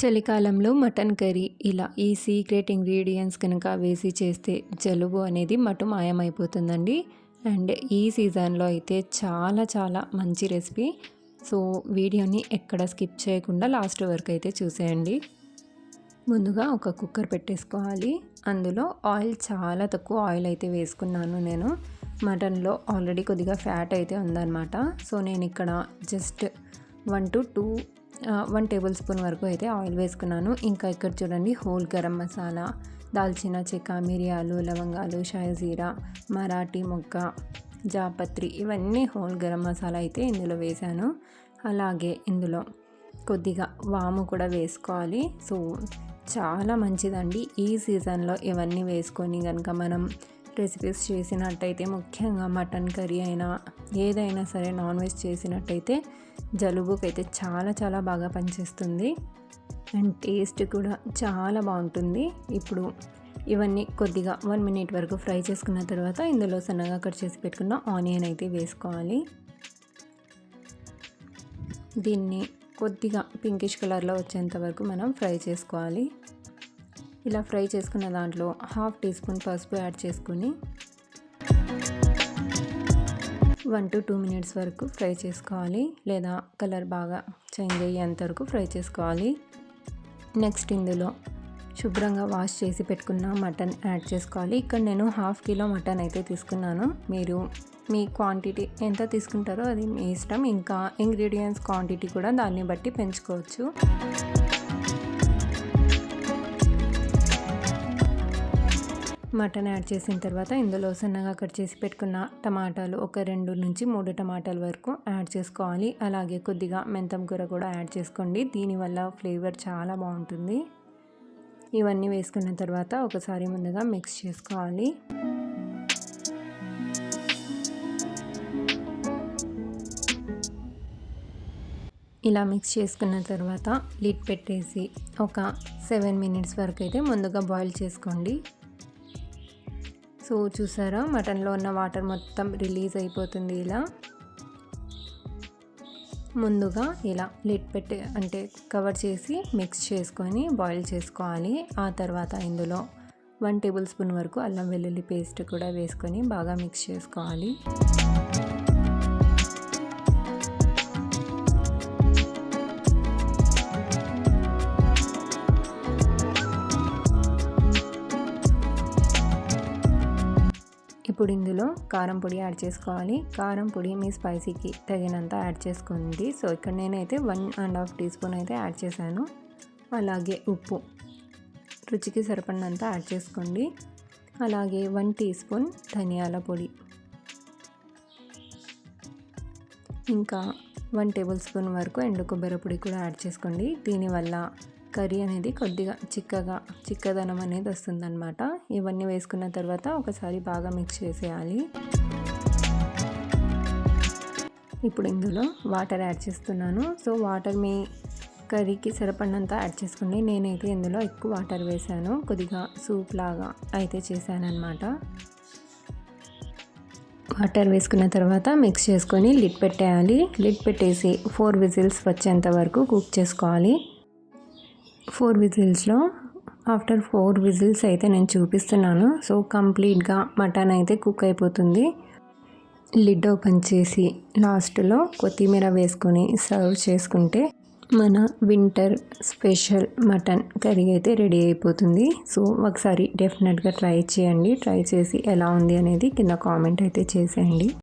చలికాలంలో mutton curry ఇలా ఈ సీక్రెట్ ఇంగ్రీడియంట్స్ కనుక వేసి చేస్తే జలుబు అనేది మటు మాయమైపోతుందండి. అండ్ ఈ సీజన్లో అయితే చాలా చాలా మంచి రెసిపీ. సో వీడియోని ఎక్కడ స్కిప్ చేయకుండా లాస్ట్ వరకు అయితే చూసేయండి. ముందుగా ఒక కుక్కర్ పెట్టేసుకోవాలి. అందులో ఆయిల్ చాలా తక్కువ ఆయిల్ అయితే వేసుకున్నాను నేను. మటన్లో ఆల్రెడీ కొద్దిగా ఫ్యాట్ అయితే ఉందన్నమాట. సో నేను ఇక్కడ just one to two one table spoon వరకు అయితే ఆయిల్ వేసుకున్నాను. ఇంకా ఇక్కడ చూడండి హోల్ గరం మసాలా దాల్చిన చెక్క మిరియాలు లవంగాలు షాయజీరా మరాఠీ మొక్క జాపత్రి ఇవన్నీ హోల్ గరం మసాలా అయితే ఇందులో వేశాను. అలాగే ఇందులో కొద్దిగా వాము కూడా వేసుకోవాలి. సో చాలా మంచిదండి. ఈ సీజన్లో ఇవన్నీ వేసుకొని కనుక మనం రెసిపీస్ చేసినట్టయితే ముఖ్యంగా మటన్ కర్రీ అయినా ఏదైనా సరే నాన్ వెజ్ చేసినట్టయితే జలుబుకి అయితే చాలా చాలా బాగా పనిచేస్తుంది. అండ్ టేస్ట్ కూడా చాలా బాగుంటుంది. ఇప్పుడు ఇవన్నీ కొద్దిగా వన్ మినిట్ వరకు ఫ్రై చేసుకున్న తర్వాత ఇందులో సన్నగా కట్ చేసి పెట్టుకున్న ఆనియన్ అయితే వేసుకోవాలి. దీన్ని కొద్దిగా పింకిష్ కలర్లో వచ్చేంత వరకు మనం ఫ్రై చేసుకోవాలి. ఇలా ఫ్రై చేసుకున్న దాంట్లో హాఫ్ టీ స్పూన్ పసుపు యాడ్ చేసుకుని వన్ టు టూ మినిట్స్ వరకు ఫ్రై చేసుకోవాలి. లేదా కలర్ బాగా చేంజ్ అయ్యేంత వరకు ఫ్రై చేసుకోవాలి. నెక్స్ట్ ఇందులో శుభ్రంగా వాష్ చేసి పెట్టుకున్న మటన్ యాడ్ చేసుకోవాలి. ఇక్కడ నేను హాఫ్ కిలో మటన్ అయితే తీసుకున్నాను. మీరు మీ క్వాంటిటీ ఎంత తీసుకుంటారో అది మీ ఇష్టం. ఇంకా ఇంగ్రీడియంట్స్ క్వాంటిటీ కూడా దాన్ని బట్టి పెంచుకోవచ్చు. మటన్ యాడ్ చేసిన తర్వాత ఇందులో సన్నగా కట్ చేసి పెట్టుకున్న టమాటాలు ఒక రెండు నుంచి మూడు టమాటాల వరకు యాడ్ చేసుకోవాలి. అలాగే కొద్దిగా మెంతం కూర కూడా యాడ్ చేసుకోండి. దీనివల్ల ఫ్లేవర్ చాలా బాగుంటుంది. ఇవన్నీ వేసుకున్న తర్వాత ఒకసారి ముందుగా మిక్స్ చేసుకోవాలి. ఇలా మిక్స్ చేసుకున్న తర్వాత లిడ్ పెట్టేసి ఒక సెవెన్ మినిట్స్ వరకు అయితే ముందుగా బాయిల్ చేసుకోండి. సో చూసారా? మటన్లో ఉన్న వాటర్ మొత్తం రిలీజ్ అయిపోతుంది ఇలా. ముందుగా ఇలా లిట్ పెట్టి అంటే కవర్ చేసి మిక్స్ చేసుకొని బాయిల్ చేసుకోవాలి. ఆ తర్వాత ఇందులో వన్ టేబుల్ స్పూన్ వరకు అల్లం వెల్లుల్లి పేస్ట్ కూడా వేసుకొని బాగా మిక్స్ చేసుకోవాలి. ఇప్పుడు ఇందులో కారం పొడి యాడ్ చేసుకోవాలి. కారం పొడి మీ స్పైసీకి తగినంత యాడ్ చేసుకోండి సో ఇక్కడ నేనైతే one and half tea spoon అయితే యాడ్ చేశాను. అలాగే ఉప్పు రుచికి సరిపడినంత యాడ్ చేసుకోండి. అలాగే వన్ టీ స్పూన్ ధనియాల పొడి. ఇంకా వన్ టేబుల్ స్పూన్ వరకు ఎండు కొబ్బరి పొడి కూడా యాడ్ చేసుకోండి. దీనివల్ల కర్రీ అనేది కొద్దిగా చిక్కగా చిక్కదనం అనేది వస్తుందన్నమాట. ఇవన్నీ వేసుకున్న తర్వాత ఒకసారి బాగా మిక్స్ చేసేయాలి. ఇప్పుడు ఇందులో వాటర్ యాడ్ చేస్తున్నాను. సో వాటర్ మీ కర్రీకి సరిపడినంత యాడ్ చేసుకోండి. నేనైతే ఇందులో ఎక్కువ వాటర్ వేసాను. కొద్దిగా సూప్ లాగా అయితే చేశాను వాటర్ వేసుకున్న తర్వాత మిక్స్ చేసుకొని లిడ్ పెట్టేయాలి. లిడ్ పెట్టేసి ఫోర్ విజిల్స్ వచ్చేంత వరకు కుక్ చేసుకోవాలి. ఫోర్ విజిల్స్లో ఆఫ్టర్ ఫోర్ విజిల్స్ అయితే నేను చూపిస్తున్నాను. సో కంప్లీట్గా మటన్ అయితే కుక్ అయిపోతుంది. లిడ్ ఓపెన్ చేసి లాస్ట్లో కొత్తిమీర వేసుకొని సర్వ్ చేసుకుంటే మన వింటర్ స్పెషల్ మటన్ కర్రీ అయితే రెడీ అయిపోతుంది. సో ఒకసారి డెఫినెట్గా ట్రై చేయండి. ట్రై చేసి ఎలా ఉంది అనేది కింద కామెంట్ అయితే చేసేయండి.